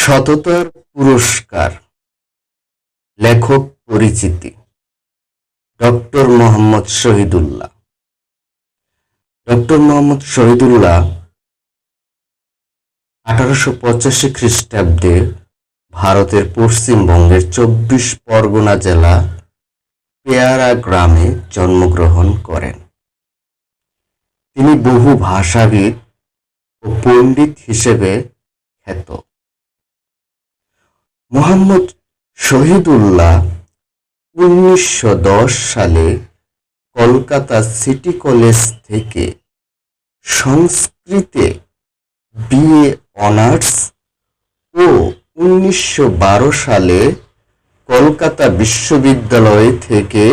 সততার পুরস্কার। লেখক পরিচিতি। ডক্টর মোহাম্মদ শহীদুল্লাহ। ডক্টর মোহাম্মদ শহীদুল্লাহ আঠারোশো পঁচাশি খ্রিস্টাব্দে ভারতের পশ্চিমবঙ্গের চব্বিশ পরগনা জেলা পেয়ারা গ্রামে জন্মগ্রহণ করেন। তিনি বহু ভাষাবিদ ও পণ্ডিত হিসেবে খ্যাত। মোহাম্মদ শহীদুল্লাহ উনিশশো দশ সালে কলকাতা সিটি কলেজ থেকে সংস্কৃতে বিএ অনার্স ও উনিশশো বারো সালে কলকাতা বিশ্ববিদ্যালয় থেকে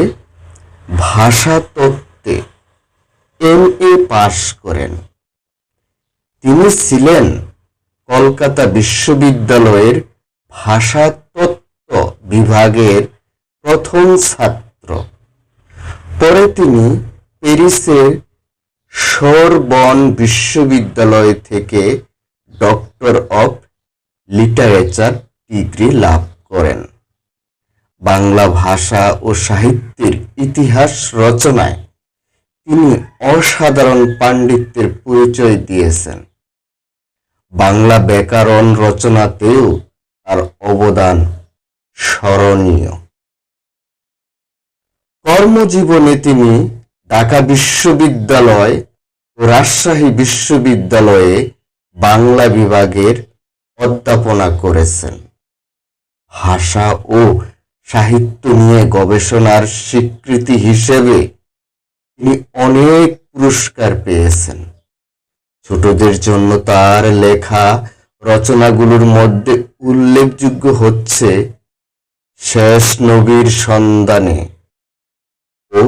ভাষাতত্ত্বে এম এ পাশ করেন। তিনি ছিলেন কলকাতা বিশ্ববিদ্যালয়ের ভাষাতত্ত্ব বিভাগের প্রথম ছাত্র। পরে তিনি প্যারিসের সোরবন বিশ্ববিদ্যালয় থেকে ডক্টর অফ লিটারেচার ডিগ্রি লাভ করেন। বাংলা ভাষা ও সাহিত্যের ইতিহাস রচনায় তিনি অসাধারণ পাণ্ডিত্যের পরিচয় দিয়েছেন। বাংলা ব্যাকরণ রচনাতেও তার অবদান স্মরণীয়। কর্মজীবনে তিনি ঢাকা বিশ্ববিদ্যালয় ও রাজশাহী বিশ্ববিদ্যালয়ে বাংলা বিভাগের অধ্যাপনা করেছেন। ভাষা ও সাহিত্য নিয়ে গবেষণার স্বীকৃতি হিসেবে তিনি অনেক পুরস্কার পেয়েছেন। ছোটদের জন্য তার লেখা রচনাগুলোর মধ্যে উল্লেখযোগ্য হচ্ছে শেষ নবীর সন্ধানে ও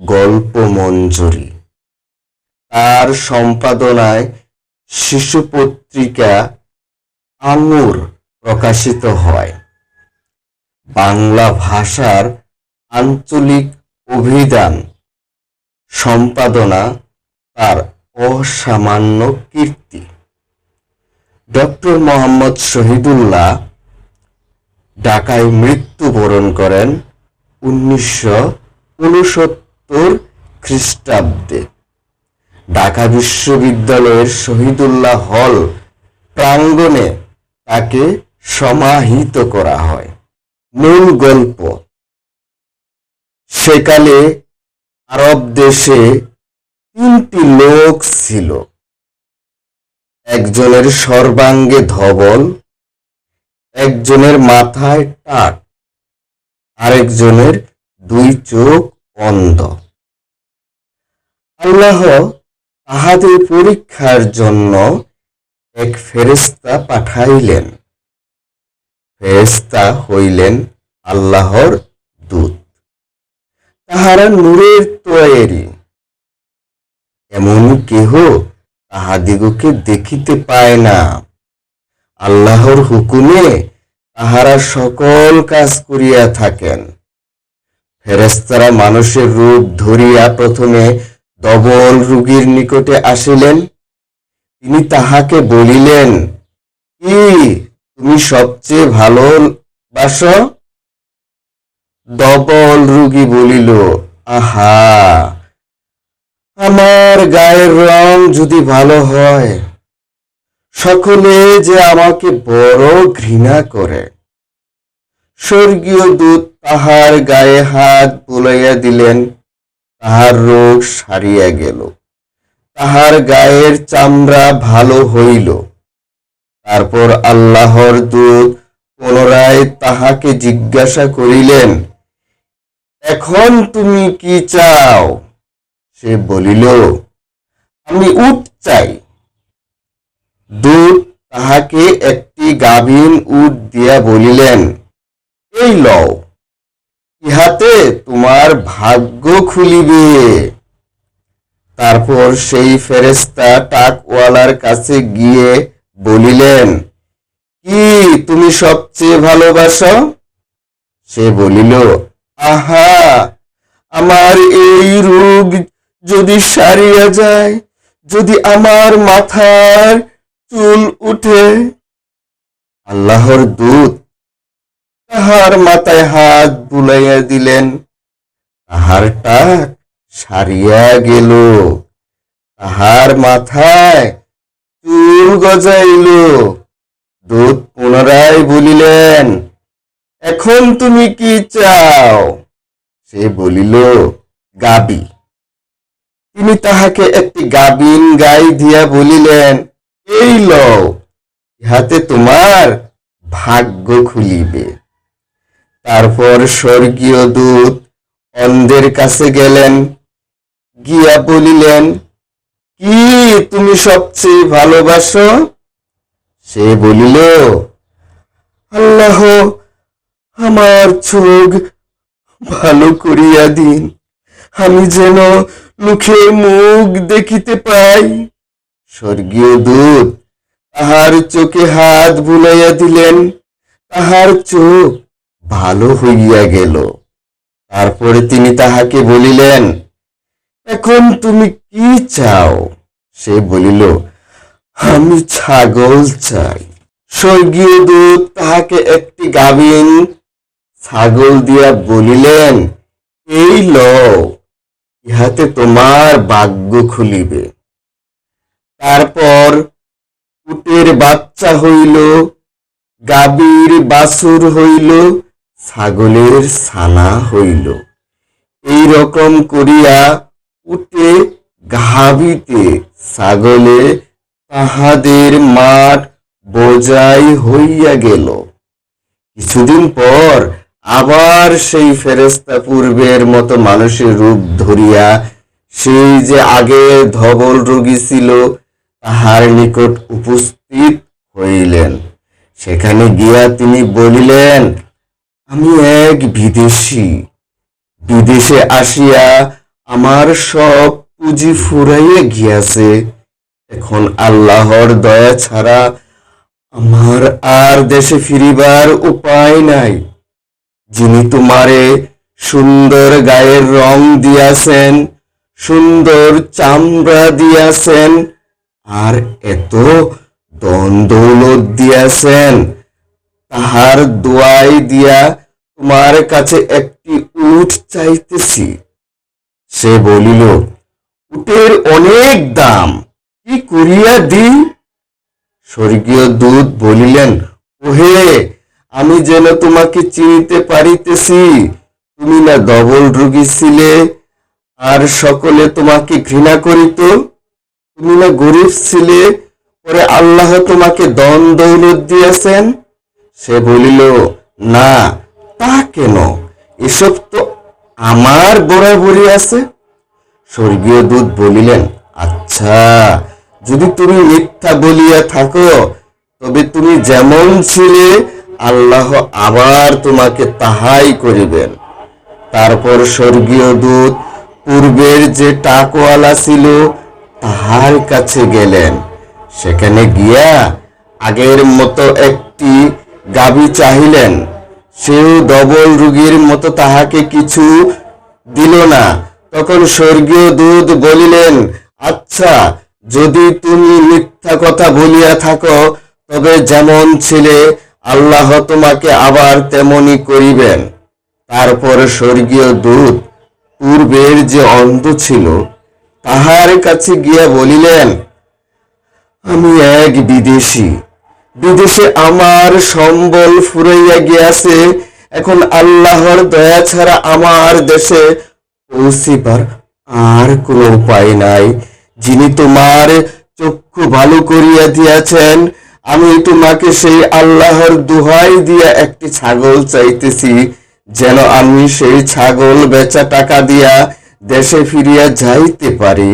গল্প মঞ্জুরি তার সম্পাদনায় শিশু পত্রিকা আঙুর প্রকাশিত হয়। বাংলা ভাষার আঞ্চলিক অভিধান সম্পাদনা তার অসামান্য কীর্তি। ডক্টর মোহাম্মদ শহীদুল্লাহ ঢাকায় মৃত্যুবরণ করেন উনিশশো উনসত্তর খ্রিস্টাব্দে। ঢাকা বিশ্ববিদ্যালয়ের শহীদুল্লাহ হল প্রাঙ্গণে তাকে সমাহিত করা হয়। মূল গল্প সেকালে আরব দেশে তিনটি লোক ছিল। একজনের সর্বাঙ্গে ধবল, একজনের মাথায় টাক, আরেকজনের দুই চোখ অন্ধ আল্লাহ তাহাদের পরীক্ষার জন্য এক ফেরেস্তা পাঠাইলেন। ফেরেস্তা হইলেন আল্লাহর দূত। তাহারা নূরের তৈরি। এমন কেহ তাহাদিগকে দেখিতে পায় না। আল্লাহর হুকুমে তাহারা সকল কাজ করিয়া থাকেন। ফেরেস্তারা মানুষের রূপ ধরিয়া প্রথমে ডবল রুগীর নিকটে আসিলেন। তিনি তাহাকে বলিলেন, কি, তুমি সবচেয়ে ভালো বাস? ডবল রুগী বলিল, আহা আমার গায়ের রং যদি ভালো হয়, সকলে যে আমাকে বড় ঘৃণা করে। স্বর্গীয় দূত তাহার গায়ে হাত বুলাইয়া দিলেন, তাহার রোগ সারিয়া গেল। তাহার গায়ের চামড়া ভালো হইল। তারপর আল্লাহর দূত পুনরায় তাহাকে জিজ্ঞাসা করিলেন, এখন তুমি কি চাও? সে বলিল, আমি উট চাই। দূত তাহাকে একটি গাভীন উট দিয়া বলিলেন, এই লও, ইহাতে তোমার ভাগ্য খুলিবে। তারপর সেই ফেরেস্তা টাকওয়ালার কাছে গিয়ে বলিলেন, কি তুমি সবচেয়ে ভালোবাসো? সে বলিল, আহা, আমার এই রোগ যদি সারিয়া যায়, যদি আমার মাথার চুল উঠে, আল্লাহর দূত তাহার মাথায় হাত বুলাইয়া দিলেন। তাহার টাক সারিয়া গেল, তাহার মাথায় চুল গজাইল। দূত পুনরায় বলিলেন, এখন তুমি কি চাও? সে বলিল, গাবি। তিনি তাহাকে একটি গাবিন গাই দিয়া বলিলেন, এই লও, ইহাতে তোমার ভাগ্য খুলিবে। তারপর স্বর্গীয় দূত অন্ধের কাছে গেলেন, গিয়া বলিলেন, কি তুমি সবচেয়ে ভালোবাসো? সে বলিল, আল্লাহ, আমার চোখ ভালো করিয়া দিন। আমি যেন মুখে মুখ দেখিতে পাই। স্বর্গীয় দূত, তাহার চোখে হাত বুলাইয়া দিলেন। তাহার চোখ ভালো হইয়া গেল। তারপরে তিনি তাহাকে বলিলেন, এখন তুমি কি চাও? সে বলিল, আমি ছাগল চাই। স্বর্গীয় দূত তাহাকে একটি গাভিন ছাগল দিয়া বলিলেন, এই লও। ইহাতে তোমার ভাগ্য খুলিবে। তারপর উটের বাচ্চা হইল, গাভীর বাছুর হইল, ছাগলের ছানা হইল। এই রকম করিয়া উটে গাভীতে ছাগলে তাহাদের মাঠ বোঝাই হইয়া গেল। কিছুদিন পর আবার সেই ফেরেস্তা পূর্বের মতো মানুষের রূপ ধরিয়া সেই যে আগে ধবল রোগী ছিল, তাহার নিকট উপস্থিত হইলেন। সেখানে গিয়া তিনি বলিলেন, আমি এক বিদেশি। বিদেশে আসিয়া আমার সব পুঁজি ফুরাইয়া গিয়াছে। এখন আল্লাহর দয়া ছাড়া আমার আর দেশে ফিরিবার উপায় নাই। যিনি তোমারে সুন্দর গায়ের রং দিয়াছেন, সুন্দর চামড়া দিয়াছেন, আর এত দন দৌলত দিয়াছেন, তাহার দোয়াই দিয়া তোমার কাছে একটি উট চাইতেছি। সে বলিল, উটের অনেক দাম, কি করিয়া দিই? স্বর্গীয় দূত বলিলেন, ওহে আমি যেন তোমাকে চিনিতে পারিতেছি, তুমি না ডবল রোগী ছিলে, আর সকলে তোমাকে ঘৃণা করিত। তুমি না গরিব ছিলে, পরে আল্লাহ তোমাকে দন দৌলত দিয়েছেন। সে বলিল, না, তা কেন? এসব তো আমার বরাবরই আছে। স্বর্গীয় দূত বলিলেন আচ্ছা যদি তুমি মিথ্যা বলিয়া থাকো, তবে তুমি যেমন ছিলে আল্লাহ আবার তোমাকে তাহাই করিবেন। তারপর স্বর্গীয় দূত পূর্বের যে টাকওয়ালা ছিল তাহার কাছে গেলেন। সেখানে গিয়া আগের মতো একটি গাবি চাহিলেন। সেও ডবল রুগীর মতো তাহাকে কিছু দিল না। তখন স্বর্গীয় দূত বলিলেন আচ্ছা যদি তুমি মিথ্যা কথা বলিয়া থাকো, তবে যেমন ছিলে আল্লাহ তোমাকে আবার তেমনি করিবেন। তারপর স্বর্গীয় দূত পূর্বের যে অন্ধ ছিল, তাহার কাছে গিয়া বলিলেন, আমি এক বিদেশি। বিদেশে আমার সম্বল ফুরাইয়া গিয়াছে। এখন আল্লাহর দয়া ছাড়া আমার দেশে পৌঁছিবার আর কোনো উপায় নাই। যিনি তোমার চক্ষু ভালো করিয়া দিয়াছেন আমি তোমাকে সেই আল্লাহর দুহাই দিয়া একটি ছাগল চাইতেছি, যেন আমি সেই ছাগল বেচা টাকা দিয়া দেশে ফিরিয়া যাইতে পারি।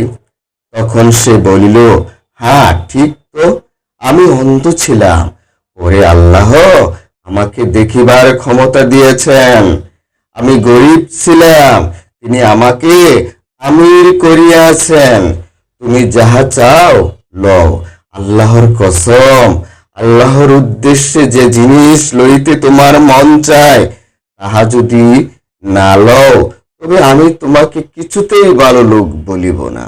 তখন সে বলিল হ্যাঁ ঠিক তো, আমি অন্ধ ছিলাম। ওরে আল্লাহ, আমাকে দেখিবার ক্ষমতা দিয়েছেন। আমি গরিব ছিলাম, তিনি আমাকে আমির করিয়াছেন। তুমি যাহা চাও, লও। আল্লাহর কসম, আল্লাহর উদ্দেশ্যে যে জিনিস লইতে তোমার মন চায়, তাহা যদি না লও, তবে আমি তোমাকে কিছুতেই ভালো লোক বলিব না।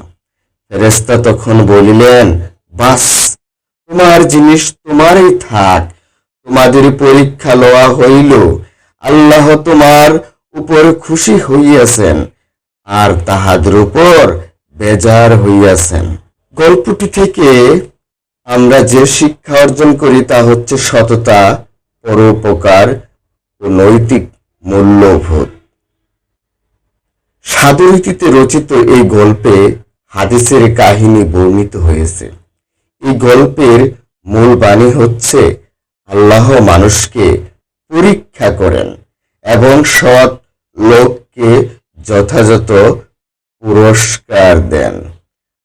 ফেরেস্তা তখন বলিলেন, বাস, তোমার জিনিস তোমারই থাক, তোমাদের পরীক্ষা লওয়া হইল, আল্লাহ তোমার উপর খুশি হইয়াছেন, আর তাহাদের উপর বেজার হইয়াছেন। গল্পটি থেকে আমরা যে শিক্ষা অর্জন করি তা হচ্ছে সততা, পরোপকার ও নৈতিক মূল্যবোধ। সাধুরীতিতে রচিত এই গল্পে হাদিসের কাহিনী বর্ণিত হয়েছে। এই গল্পের মূল বাণী হচ্ছে, আল্লাহ মানুষকে পরীক্ষা করেন এবং সৎ লোককে যথাযথ পুরস্কার দেন।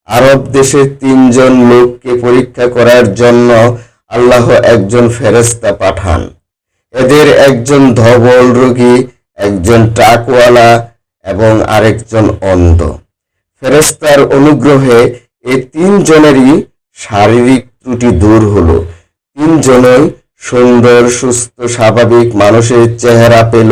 আরব দেশের তিনজন লোককে পরীক্ষা করার জন্য আল্লাহ একজন ফেরেস্তা পাঠান। এদের একজন ধবল রোগী, একজন টাকওয়ালা এবং আরেকজন অন্ধ। ফেরেস্তার অনুগ্রহে এই তিনজনেরই শারীরিক ত্রুটি দূর হলো। তিনজনই সুন্দর, সুস্থ, স্বাভাবিক মানুষের চেহারা পেল।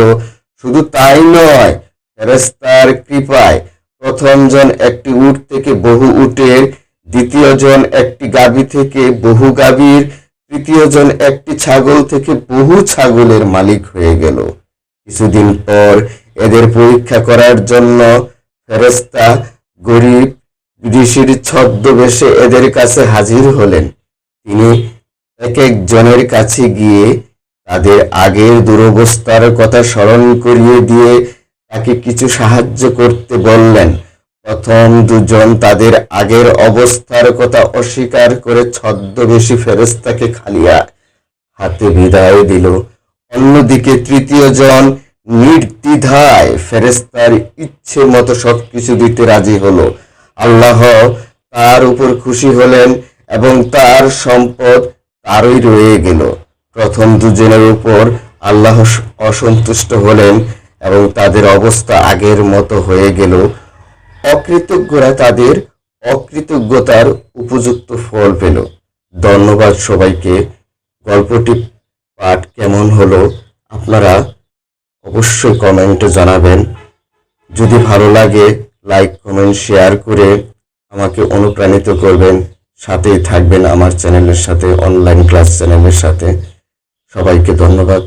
শুধু তাই নয় ফেরেস্তার কৃপায় প্রথম জন একটি উট থেকে বহু উটের, দ্বিতীয় জন একটি গাভী থেকে বহু গাভীর তৃতীয় জন একটি ছাগল থেকে বহু ছাগলের মালিক হয়ে গেল। কিছুদিন পর এদের পরীক্ষা করার জন্য ফেরেস্তা গরিব ঋষির ছদ্মবেশে এদের কাছে হাজির হলেন। তিনি এক এক জনের কাছে গিয়ে তাদের আগের দুরবস্থার কথা স্মরণ করিয়ে দিয়ে তাকে কিছু সাহায্য করতে বললেন। প্রথম দুজন তাদের আগের অবস্থার কথা অস্বীকার করে ছদ্মবেশী ফেরেস্তাকে খালিয়া হাতে বিদায় দিল। অন্যদিকে তৃতীয় জন নির্দ্বিধায় ফেরেস্তার ইচ্ছে মতো সবকিছু দিতে রাজি হলো। আল্লাহ তার উপর খুশি হলেন এবং তার সম্পদ তারই রয়ে গেল। প্রথম দুজনের উপর আল্লাহ অসন্তুষ্ট হলেন। এবং তাদের অবস্থা আগের মতো হয়ে গেল। অকৃতজ্ঞরা তাদের অকৃতজ্ঞতার উপযুক্ত ফল পেল। ধন্যবাদ সবাইকে। গল্পটি পাঠ কেমন হলো আপনারা অবশ্যই কমেন্টে জানাবেন। যদি ভালো লাগে লাইক কমেন্ট শেয়ার করে আমাকে অনুপ্রাণিত করবেন। সাথেই থাকবেন আমার চ্যানেলের সাথে অনলাইন ক্লাস চ্যানেলের সাথে। সবাইকে ধন্যবাদ।